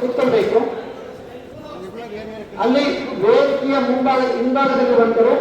ಕೂತ್ಕೊಳ್ಬೇಕು ಅಲ್ಲಿ ವೇದಿಕೆಯ ಮುಂಭಾಗ ಹಿಂಭಾಗದಲ್ಲಿರುವಂತರು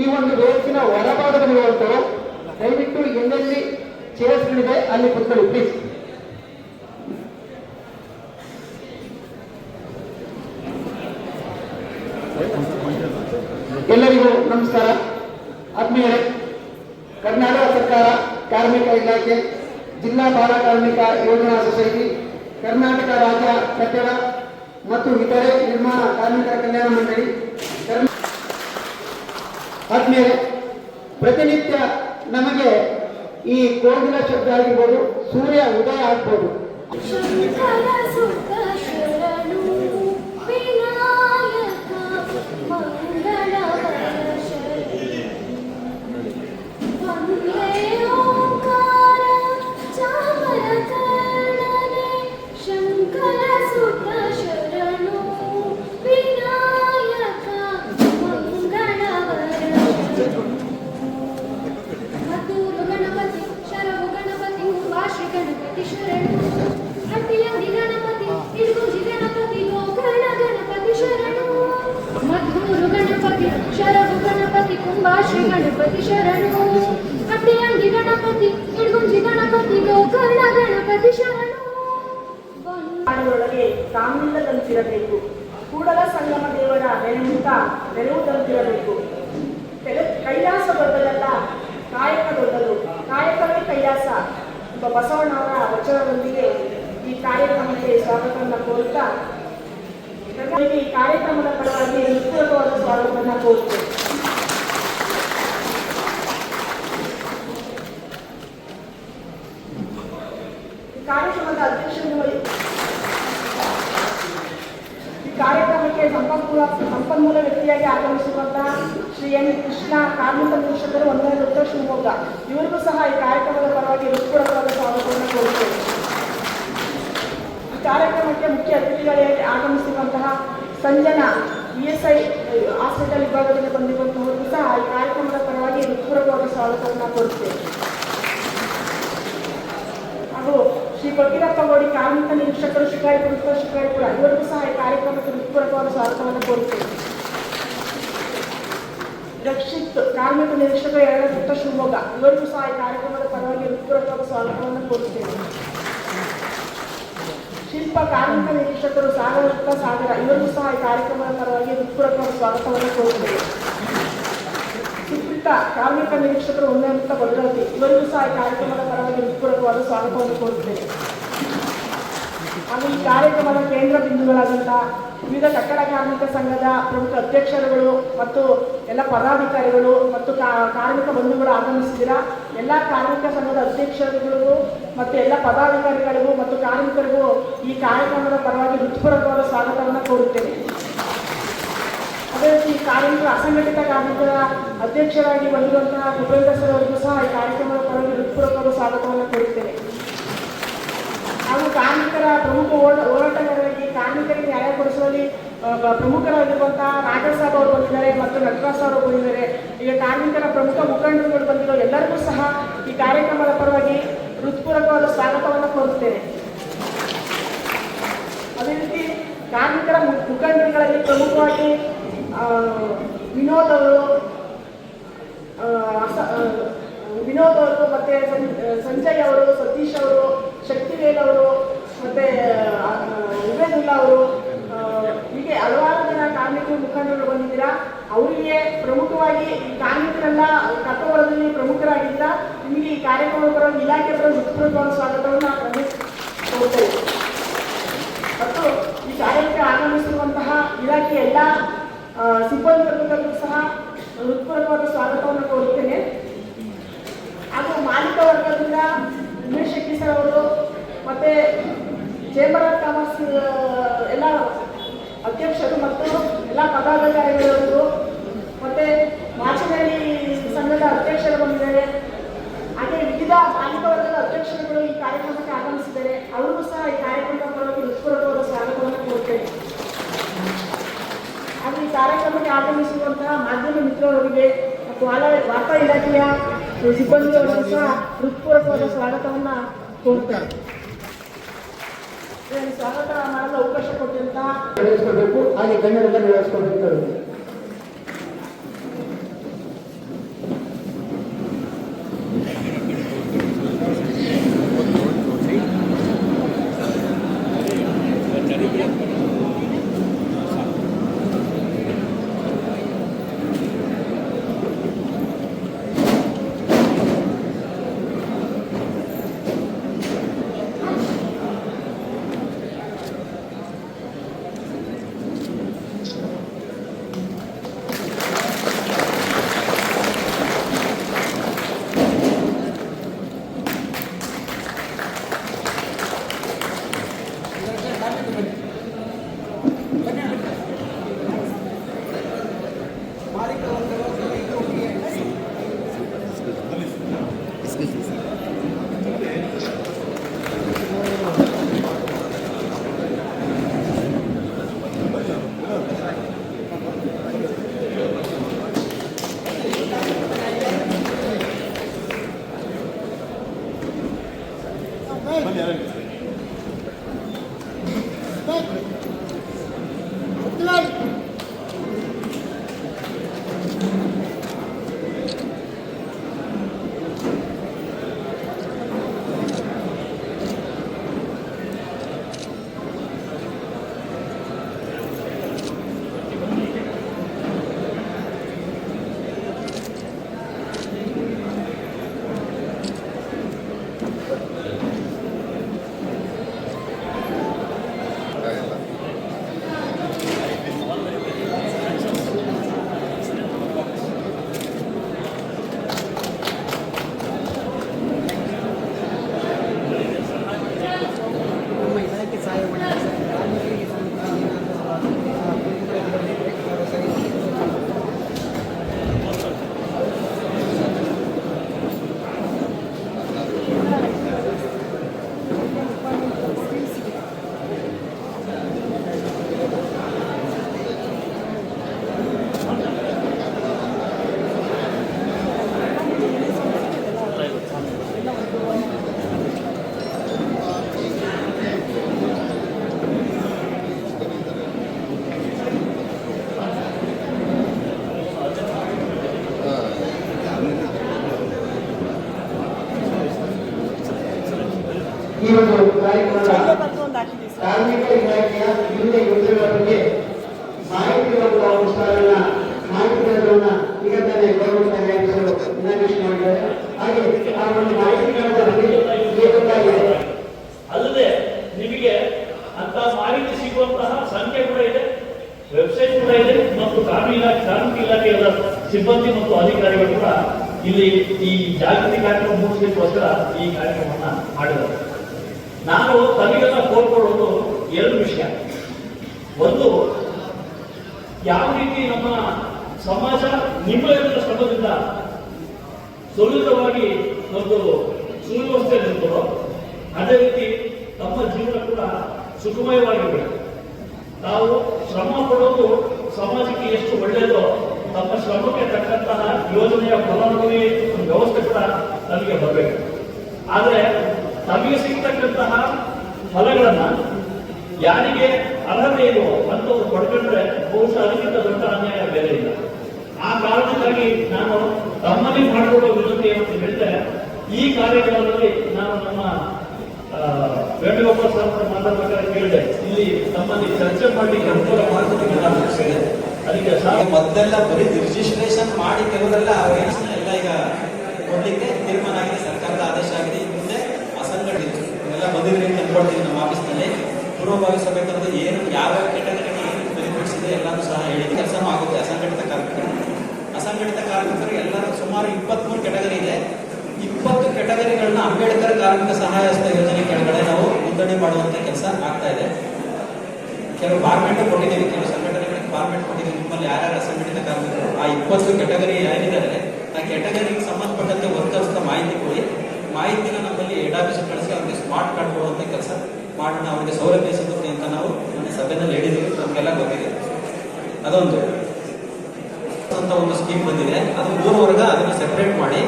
ಈ ಒಂದು ವೇದಿಕೆಯ ಹೊರಭಾಗದಲ್ಲಿರುವಂತರು ದಯವಿಟ್ಟು ಎಲ್ಲೆಲ್ಲಿ ಚೇರ್ಸ್ಗಳಿದೆ ಅಲ್ಲಿ ಕೂತ್ಕೊಳ್ಳಿ ಪ್ಲೀಸ್ ಎಲ್ಲರಿಗೂ ನಮಸ್ಕಾರ. ಆತ್ಮೀಯರೇ, ಕರ್ನಾಟಕ ಸರ್ಕಾರ ಕಾರ್ಮಿಕ ಇಲಾಖೆ, ಜಿಲ್ಲಾ ಬಾಲ ಕಾರ್ಮಿಕ ಯೋಜನಾ ಸೊಸೈಟಿ ಕರ್ನಾಟಕ ರಾಜ್ಯ ಕಟ್ಟಡ ಮತ್ತು ಇತರೆ ನಿರ್ಮಾಣ ಕಾರ್ಮಿಕರ ಕಲ್ಯಾಣ ಮಂಡಳಿ ಆದ್ಮೇಲೆ ಪ್ರತಿನಿತ್ಯ ನಮಗೆ ಈ ಕೋಗಿಲ ಶಬ್ದ ಆಗಿರ್ಬೋದು, ಸೂರ್ಯ ಉದಯ ಆಗ್ಬೋದು. ಗಣಪತಿ ಇಡುಗುಂಜಿ ಕೂಡಲ ಸಂಗಮ ದೇವರ ನೆನೆಯುತ್ತ ನೆರವುದಂತಿರಬೇಕು ಕೆಲ- ಕೈಲಾಸ ದೊಡ್ಡದಲ್ಲ, ಕಾಯಕ ದೊಡ್ಡದು. ಕಾಯಕವೇ ಕೈಲಾಸ ಒಬ್ಬ ಬಸವಣ್ಣವರ ವಚನದೊಂದಿಗೆ ಈ ಕಾರ್ಯಕ್ರಮಕ್ಕೆ ಸ್ವಾಗತವನ್ನು ಕೋರುತ್ತಾ ಈ ಕಾರ್ಯಕ್ರಮದ ಪರವಾಗಿ ಹೃತ್ಪೂರ್ವಕವಾದ ಸ್ವಾಗತವನ್ನು ಕೋರುತ್ತೇವೆ ಈ ಕಾರ್ಯಕ್ರಮದ ಅಧ್ಯಕ್ಷರು ವಹಿ- ಈ ಕಾರ್ಯಕ್ರಮಕ್ಕೆ ಸಂಪನ್ಮೂಲ ಸಂಪನ್ಮೂಲ ವ್ಯಕ್ತಿಯಾಗಿ ಆಗಮಿಸಿರುವಂತಹ ಶ್ರೀ ಎನ್ ಕೃಷ್ಣ ಕಾರ್ಮಿಕ ನಿರೀಕ್ಷಕರು ಒಂದನೇ ಡಾಕ್ಟರ್ ಶಿವಮೊಗ್ಗ ಇವರಿಗೂ ಸಹ ಈ ಕಾರ್ಯಕ್ರಮದ ಪರವಾಗಿ ಹೃತ್ಪೂರ್ವಕವಾದ ಸ್ವಾಗತವನ್ನು ಕೋರುತ್ತೇವೆ ಈ ಕಾರ್ಯಕ್ರಮಕ್ಕೆ ಮುಖ್ಯ ಅತಿಥಿಗಳಾಗಿ ಆಗಮಿಸಿರುವಂತಹ Sanjana E S I hospital ವಿಭಾಗದಿಂದ ಬಂದಿರುವಂತಹವರು ಸಹ ಈ ಕಾರ್ಯಕ್ರಮದ ಪರವಾಗಿ ಹೃತ್ಪೂರ್ವಕವಾದ ಸ್ವಾಗತವನ್ನು ಕೊಡುತ್ತೇವೆ ಹಾಗೂ ಶ್ರೀ ಪಟ್ಟಿರಪ್ಪ ಗೋಡಿ ಕಾರ್ಮಿಕ ನಿರೀಕ್ಷಕರು ಶಿಕಾರಿಪುರ ಶಿಕಾರಿಪುರ ಇವರಿಗೂ ಸಹ ಈ ಕಾರ್ಯಕ್ರಮಕ್ಕೆ ಹೃತ್ಪೂರ್ವಕವಾದ ಸ್ವಾಗತವನ್ನು ಕೋರುತ್ತೇವೆ ರಕ್ಷಿತ್, ಕಾರ್ಮಿಕ ನಿರೀಕ್ಷಕರು ಎರಡನೇ ಪುಟ್ಟ ಶಿವಮೊಗ್ಗ ಇವರಿಗೂ ಸಹ ಈ ಕಾರ್ಯಕ್ರಮದ ಪರವಾಗಿ ಹೃತ್ಪೂರ್ವಕವಾದ ಸ್ವಾಗತವನ್ನು ಕೋರುತ್ತೇವೆ ಶಿಲ್ಪ ಕಾರ್ಮಿಕ ನಿರೀಕ್ಷಕರು ಸಾಗರ ವೃತ್ತ ಸಾಗರ ಇವರು ಸಹ ಈ ಕಾರ್ಯಕ್ರಮದ ಪರವಾಗಿ ಹೃತ್ಪೂರ್ವಕವಾದ ಸ್ವಾಗತವನ್ನು ಕೋರುತ್ತೇವೆ. ಸುಪ್ರೀತ ಕಾರ್ಮಿಕ ನಿರೀಕ್ಷಕರು ಉನ್ನತ ಭದ್ರತೆ ಇವರಿಗೂ ಸಹ ಈ ಕಾರ್ಯಕ್ರಮದ ಪರವಾಗಿ ಹೃತ್ಪೂರ್ವಕವಾದ ಸ್ವಾಗತವನ್ನು ಕೋರುತ್ತೇವೆ. ಹಾಗೂ ಈ ಕಾರ್ಯಕ್ರಮದ ಕೇಂದ್ರ ಬಿಂದುಗಳಾದಂತಹ ವಿವಿಧ ಕಟ್ಟಡ ಕಾರ್ಮಿಕ ಸಂಘದ ಪ್ರಮುಖ ಅಧ್ಯಕ್ಷರುಗಳು ಮತ್ತು ಎಲ್ಲ ಪದಾಧಿಕಾರಿಗಳು ಮತ್ತು ಕಾರ್ಮಿಕ ಬಂಧುಗಳು ಆಗಮಿಸಿದ್ದೀರಾ? ಎಲ್ಲ ಕಾರ್ಮಿಕ ಸಂಘದ ಅಧ್ಯಕ್ಷರುಗಳಿಗೂ ಮತ್ತು ಎಲ್ಲ ಪದಾಧಿಕಾರಿಗಳಿಗೂ ಮತ್ತು ಕಾರ್ಮಿಕರಿಗೂ ಈ ಕಾರ್ಯಕ್ರಮದ ಪರವಾಗಿ ಹೃತ್ಪೂರ್ವಕವಾದ ಸ್ವಾಗತವನ್ನು ಕೋರುತ್ತೇನೆ. ಅದೇ ರೀತಿ ಕಾರ್ಮಿಕ ಅಸಂಘಟಿತ ಕಾರ್ಮಿಕರ ಅಧ್ಯಕ್ಷರಾಗಿ ಬಂದಿರುವಂತಹ ಭೂಪೇಂದ್ರ ಸರ್ ಅವರಿಗೂ ಸಹ ಈ ಕಾರ್ಯಕ್ರಮದ ಪರವಾಗಿ ಹೃತ್ಪೂರ್ವಕವಾದ ಸ್ವಾಗತವನ್ನು ಕೋರುತ್ತೇನೆ. ಹಾಗೂ ಕಾರ್ಮಿಕರ ಪ್ರಮುಖ ಹೋರಾ- ಹೋರಾಟಗಾರರಿಗೆ ಕಾರ್ಮಿಕರಿಗೆ ನ್ಯಾಯ ಕೊಡಿಸುವಲ್ಲಿ ಪ್ರಮುಖರಾಗಿರುವಂತಹ ರಾಜಸಾಬ್ ಅವರು ಬಂದಿದ್ದಾರೆ ಮತ್ತು ನಟರಾಜ್ ಅವರು ಬಂದಿದ್ದಾರೆ. ಈಗ ಕಾರ್ಮಿಕರ ಪ್ರಮುಖ ಮುಖಂಡರುಗಳು ಬಂದಿರೋ ಎಲ್ಲರಿಗೂ ಸಹ ಈ ಕಾರ್ಯಕ್ರಮದ ಪರವಾಗಿ ಹೃತ್ಪೂರ್ವಕವಾದ ಸ್ವಾಗತವನ್ನು ಕೋರುತ್ತೇನೆ. ಅದೇ ರೀತಿ ಕಾರ್ಮಿಕರ ಮುಖಂಡರುಗಳಲ್ಲಿ ಪ್ರಮುಖವಾಗಿ ವಿನೋದ್ ಅವರು ವಿನೋದ್ ಅವರು ಮತ್ತೆ ಸಂಜಯ್ ಅವರು, ಸತೀಶ್ ಅವರು ಶಕ್ತಿವೇಲ್ ಅವರು ಮತ್ತೆ ಉಬೇದುಲ್ಲಾ ಅವರು ಹೀಗೆ ಹಲವಾರು ಜನ ಕಾರ್ಮಿಕ ಮುಖಂಡರು ಬಂದಿದ್ದೀರಾ? ಅವರಿಗೆ ಪ್ರಮುಖವಾಗಿ ಕಾರ್ಮಿಕರೆಲ್ಲ ಕರ್ತವ್ಯದಲ್ಲಿ ಪ್ರಮುಖರಾಗಿದ್ದ ನಿಮಗೆ ಈ ಕಾರ್ಯಕ್ರಮ ಬರೋ ಇಲಾಖೆ ಬರೋ ಹೃತ್ಪೂರ್ವಕವಾದ ಸ್ವಾಗತವನ್ನು ನಾನು ಕೋರ್ತೇವೆ ಮತ್ತು ಈ ಕಾರ್ಯಕ್ಕೆ ಆಗಮಿಸಿರುವಂತಹ ಇಲಾಖೆ ಎಲ್ಲ ಸಿಬ್ಬಂದಿ ಸಹ ಹೃತ್ಪೂರ್ವಕವಾದ ಸ್ವಾಗತವನ್ನು ಕೋರುತ್ತೇನೆ ಹಾಗೂ ಮಾಲೀಕ ವರ್ಗದಿಂದ ಅವರು, ಮತ್ತೆ ಚೇಂಬರ್ ಆಫ್ ಕಾಮರ್ಸ್ ಎಲ್ಲ ಅಧ್ಯಕ್ಷರು ಮತ್ತು ಎಲ್ಲ ಪದಾಧಿಕಾರಿಗಳವರು, ಮತ್ತೆ ಮಾಚನಹಳ್ಳಿ ಸಂಘದ ಅಧ್ಯಕ್ಷರು ಬಂದಿದ್ದಾರೆ. ಹಾಗೆ ವಿವಿಧ ಮಾಲೀಕ ವರ್ಗದ ಅಧ್ಯಕ್ಷರುಗಳು ಈ ಕಾರ್ಯಕ್ರಮಕ್ಕೆ ಆಗಮಿಸಿದ್ದಾರೆ. ಅವರಿಗೂ ಸಹ ಈ ಪರವಾಗಿ ಹೃತ್ಪೂರ್ವಕವಾದ ಸ್ವಾಗತವನ್ನು ಕೋರುತ್ತೇನೆ. ಹಾಗೂ ಈ ಕಾರ್ಯಕ್ರಮಕ್ಕೆ ಆಗಮಿಸಿರುವಂತಹ ಮಾಧ್ಯಮ ಮಿತ್ರರವರಿಗೆ ಮತ್ತು ವಾರ್ತಾ ಇಲಾಖೆಯ ಸಿಬ್ಬಂದಿಯವರಿಗೂ ಸಹ ಹೃತ್ಪೂರ್ವಕವಾದ ಸ್ವಾಗತವನ್ನು ಇದರಲ್ಲಿ ಸ್ವಾಗತ. ಮಾಡಲು ಅವಕಾಶ ಕೊಟ್ಟಂತ ಬೆಳೆಸ್ಕೋಬೇಕು ಹಾಗೆ ಗಣ್ಯರೆಲ್ಲ ನಡೆಸ್ಕೋಬೇಕು ಈ ಒಂದು ಕಾರ್ಯಕ್ರಮದ ಒಂದು ಕಾರ್ಯಕ್ರಮ ಕಾರ್ಮಿಕ ಇಲಾಖೆಯ ವಿವಿಧ ಯೋಜನೆಗಳ ಬಗ್ಗೆ ಮಾಹಿತಿ ಮತ್ತು ಅನುಷ್ಠಾನ ಮಾಹಿತಿ ಕೇಂದ್ರವನ್ನ ಈಗ ತಾನೇ ಗೌರವ ನ್ಯಾಯಾಧೀಶರು ಇನಾಗ್ರೇಷನ್ ಮಾಡಿದ್ದಾರೆ. ಹಾಗೆ ಆ ಒಂದು ಮಾಹಿತಿ ಕೇಂದ್ರದಲ್ಲಿ ಬೇಕಾಗಿದೆ ಅಲ್ಲದೆ ನಿಮಗೆ ಅಂತ ಮಾಹಿತಿ ಸಿಗುವಂತಹ ಸಂಖ್ಯೆ ಕೂಡ ಇದೆ ವೆಬ್ಸೈಟ್ ಕೂಡ ಇದೆ ಮತ್ತು ಕಾರ್ಮಿಕ ಇಲಾಖೆ ಕಾರ್ಮಿಕ ಇಲಾಖೆಯ ಸಿಬ್ಬಂದಿ ಮತ್ತು ಅಧಿಕಾರಿಗಳು ಕೂಡ ಇಲ್ಲಿ ಈ ಜಾಗೃತಿ ಕಾರ್ಯಕ್ರಮ ಮೂಡಿಸಲಿಕ್ಕೋಸ್ಕರ ಈ ಕಾರ್ಯಕ್ರಮವನ್ನು ಮಾಡಿದ್ದಾರೆ. ನಾನು ತಮಿಳನ್ನ ಕೋರ್ಕೊಳ್ಳೋದು ಎರಡು ವಿಷಯ. ಒಂದು, ಯಾವ ರೀತಿ ನಮ್ಮ ಸಮಾಜ ನಿಮ್ಮೆಲ್ಲರ ಶ್ರಮದಿಂದ ಸುಲಭವಾಗಿ ಒಂದು ಸುವ್ಯವಸ್ಥೆಯಲ್ಲಿರ್ತದೋ ಅದೇ ರೀತಿ ತಮ್ಮ ಜೀವನ ಕೂಡ ಸುಖಮಯವಾಗಿರಬೇಕು ನಾವು ಶ್ರಮ ಪಡೋದು ಸಮಾಜಕ್ಕೆ ಎಷ್ಟು ಒಳ್ಳೆಯದೋ, ತಮ್ಮ ಶ್ರಮಕ್ಕೆ ತಕ್ಕಂತಹ ಯೋಜನೆಯ ಫಲಾನುಭವಿ ವ್ಯವಸ್ಥೆ ಕೂಡ ನಮಗೆ ಬರಬೇಕು. ಆದರೆ ನಮಗೆ ಸಿಗ್ತಕ್ಕಂತಹ ಫಲಗಳನ್ನ ಯಾರಿಗೆ ಅರ್ಹತೆ ಅಂತ ಅಂತವ್ರು ಪಡ್ಕೊಂಡ್ರೆ ಬಹುಶಃ ಅದಕ್ಕಿಂತ ದೊಡ್ಡ ಅನ್ಯಾಯ ಬೇರೆ ಇಲ್ಲ. ಆ ಕಾರಣಕ್ಕಾಗಿ ನಾನು ತಮ್ಮಲ್ಲಿ ಮಾಡಿರುವ ವಿನಂತಿ ಏನಂತ ಹೇಳಿದ್ರೆ, ಈ ಕಾರ್ಯಕ್ರಮದಲ್ಲಿ ನಾನು ನಮ್ಮ ವೇಣುಗೋಪಾಲ್ ಸರ್ ಮಾತಾಡ್ಬೇಕಾದ್ರೆ ಕೇಳಿದೆ. ಇಲ್ಲಿ ತಮ್ಮಲ್ಲಿ ಚರ್ಚೆ ಮಾಡಲಿಕ್ಕೆ ಅನುಕೂಲ ಮಾಡಿಕೊಂಡು ನಾನು. ಅದಕ್ಕೆ ಮೊದಲೆಲ್ಲ ಬರೀ ರಿಜಿಸ್ಟ್ರೇಷನ್ ಮಾಡಿ ಕೆಲವರೆಲ್ಲ ಎಲ್ಲ ಈಗ. ಪೂರ್ವಭಾವಿ ಏನು, ಯಾವ ಕೆಟಗರಿಗೆ ಏನು ಬೆನಿಫಿಟ್ಸ್ ಇದೆ ಎಲ್ಲಾನು ಸಹ ಹೇಳಿ ಕೆಲಸನೂ ಆಗುತ್ತೆ, ಅಸಂಘಟಿತ ಕಾರ್ಮಿಕರು. ಅಸಂಘಟಿತ ಕಾರ್ಮಿಕರು ಎಲ್ಲರೂ ಸುಮಾರು ಇಪ್ಪತ್ಮೂರು ಕೆಟಗರಿ ಇದೆ. ಇಪ್ಪತ್ತು ಕೆಟಗರಿಗಳನ್ನ ಅಂಬೇಡ್ಕರ್ ಕಾರ್ಮಿಕ ಸಹಾಯ ಹಸ್ತ ಯೋಜನೆ ಕೆಳಗಡೆ ನಾವು ನೋಂದಣಿ ಮಾಡುವಂತ ಕೆಲಸ ಆಗ್ತಾ ಇದೆ. ಕೆಲವು ಬಾರ್ಮೆಂಟ್ ಕೊಟ್ಟಿದ್ದೀವಿ, ಕೆಲವು ಸಂಘಟನೆಗಳಿಗೆ ಬಾರ್ಮೆಂಟ್ ಕೊಟ್ಟಿದ್ದೀವಿ. ನಿಮ್ಮಲ್ಲಿ ಯಾರ್ಯಾರು ಅಸಂಘಟಿತ ಕಾರ್ಮಿಕರು? ಆ ಇಪ್ಪತ್ತು ಕೆಟಗರಿ ಏನಿದ್ದಾರೆ ಆ ಕೆಟಗರಿಗೆ ಸಂಬಂಧಪಟ್ಟಂತೆ ವರ್ಕರ್ಸ್ ಮಾಹಿತಿ ಕೊಡಿ. ಮಾಹಿತಿನ ನಮ್ಮಲ್ಲಿ ಹೆಡ್ ಆಫೀಸ್ ಕಳಿಸಿ ಅವ್ರಿಗೆ ಸ್ಮಾರ್ಟ್ ಕಾರ್ಡ್ ಕೊಡುವಂತ ಕೆಲಸ ಮಾಡೋಣ ಅವರಿಗೆ ಸೌಲಭ್ಯ ಸಿಗುತ್ತೆ ಅಂತ ನಾವು ಸಭೆಯಲ್ಲಿ ಹೇಳಿದ್ದೀವಿ ನಮಗೆಲ್ಲ ಗೊತ್ತಿದೆ. ಅದೊಂದು. ಅಂತ ಒಂದು ಸ್ಕೀಮ್ ಬಂದಿದೆ. ಅದು ಮೂರು ವರ್ಗ ಅದನ್ನು ಸೆಪರೇಟ್ ಮಾಡಿ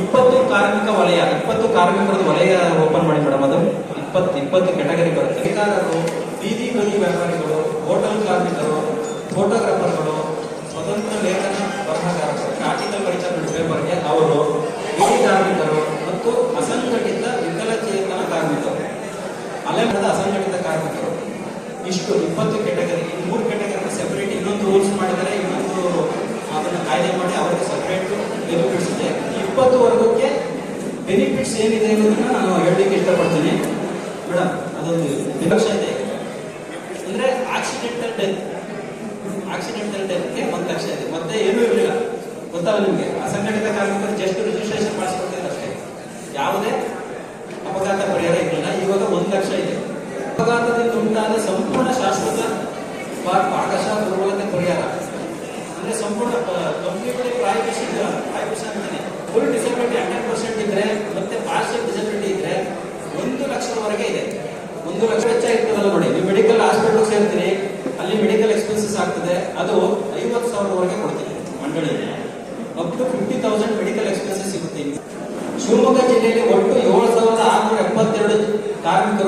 ಇಪ್ಪತ್ತು ಕಾರ್ಮಿಕ ವಲಯ, ಇಪ್ಪತ್ತು ಕಾರ್ಮಿಕರ ವಲಯ ಓಪನ್ ಮಾಡಿ ಮೇಡಮ್ ಅದು ಇಪ್ಪತ್ತು ಇಪ್ಪತ್ತು ಕೆಟಗರಿ ಬರುತ್ತೆ. ಬೇಕಾದರು ಬೀದಿ ಬದಿ ವ್ಯಾಪಾರಿಗಳು ಹೋಟೆಲ್ ಕಾರ್ಮಿಕರು ಫೋಟೋಗ್ರಾಫರ್ಗಳು ಸ್ವತಂತ್ರ ಲೇಖನ ಬರಹಗಾರರು ಆರ್ಟಿಕಲ್ ಪರಿಚಯ ಪೇಪರ್ಗೆ ಅವರು, ಬೀದಿ ಕಾರ್ಮಿಕರು ಮತ್ತು ಅಸಂಘಟಿತ ಸರ್ಕಾರರು ಇಷ್ಟು ಇಪ್ಪತ್ತು ಕೆಟಗರಿ ಮೂರು ಕೆಟಗರಿ ಸೆಪರೇಟ್ ಇನ್ನೊಂದು ರೂಲ್ಸ್ ಮಾಡಿದರೆ ಇನ್ನೊಂದು ಅದನ್ನು ಕಾಯ್ದೆ ಮಾಡಿ ಅವರಿಗೆ ಸೆಪರೇಟ್ ಬೆನಿಫಿಟ್ಸ್ ಇದೆ. ಇಪ್ಪತ್ತು ವರ್ಗಕ್ಕೆ ಬೆನಿಫಿಟ್ಸ್ ಏನಿದೆ ಅನ್ನೋದನ್ನ ನಾನು ಹೇಳಲಿಕ್ಕೆ ಇಷ್ಟಪಡ್ತೀನಿ. ಮೇಡಮ್ ಅದೊಂದು ವಿಪಕ್ಷ ಇದೆ. ಅಂದ್ರೆ ಆಕ್ಸಿಡೆಂಟಲ್ ಡೆತ್ ಆಕ್ಸಿಡೆಂಟಲ್ ಡೆತ್ಗೆ ಒಂದು ಲಕ್ಷ ಇದೆ. ಮತ್ತೆ ಏನೂ ಇರಲಿಲ್ಲ. ಗೊತ್ತಲ್ಲ ನಿಮಗೆ. ಅಸಂಘಟಿತ ಕಾರ್ಮಿಕರು ಜಸ್ಟ್ ರಿಜಿಸ್ಟ್ರೇಷನ್ ಮಾಡಿಸ್ಕೊಡ್ತಿದ್ರು ಅಷ್ಟೇ. ಯಾವುದೇ ಅಪಘಾತ ಪರಿಹಾರ ಇರಲಿಲ್ಲ ಇವಾಗ ಒಂದು ಲಕ್ಷ ಇದೆ. ಅಪಘಾತದಿಂದ ಉಂಟಾದ ಸಂಪೂರ್ಣ ಶಾಶ್ವತ ಭಾಗಶಃ ದುರ್ಬಲತೆ ಪರಿಹಾರ. ಅಂದ್ರೆ ಸಂಪೂರ್ಣ ಕಂಪ್ಲೀಟ್ಲಿ ಪ್ರಾಯಪಿಸಿದ ಪ್ರಾಯಪಿಸ ಅಂತಾನೆ ಫುಲ್ ಡಿಸಬಿಲಿಟಿ ಹಂಡ್ರೆಡ್ ಪರ್ಸೆಂಟ್ ಇದ್ರೆ, ಮತ್ತೆ ಪಾರ್ಷಿಯಲ್ ಡಿಸಬಿಲಿಟಿ ಇದ್ರೆ ಒಂದು ಲಕ್ಷದವರೆಗೆ ಇದೆ. ಒಂದು ಲಕ್ಷ ವೆಚ್ಚ ಇರ್ತದಲ್ಲ ನೋಡಿ. ನೀವು ಮೆಡಿಕಲ್ ಹಾಸ್ಪಿಟಲ್ ಸೇರ್ತೀರಿ, ಅಲ್ಲಿ ಮೆಡಿಕಲ್ ಎಕ್ಸ್ಪೆನ್ಸಸ್ ಆಗ್ತದೆ. ಅದು ಐವತ್ತು ಸಾವಿರವರೆಗೆ ಕೊಡ್ತೀನಿ ಮಂಡಳಿಗೆ. Up to fifty thousand medical expenses ಸಿಗುತ್ತೆ ಶಿವಮೊಗ್ಗ ಜಿಲ್ಲೆಯಲ್ಲಿ ಒಟ್ಟು ಏಳು ಸಾವಿರದ ಆರುನೂರ ಎಪ್ಪತ್ತೆರಡು ಕಾರ್ಮಿಕರು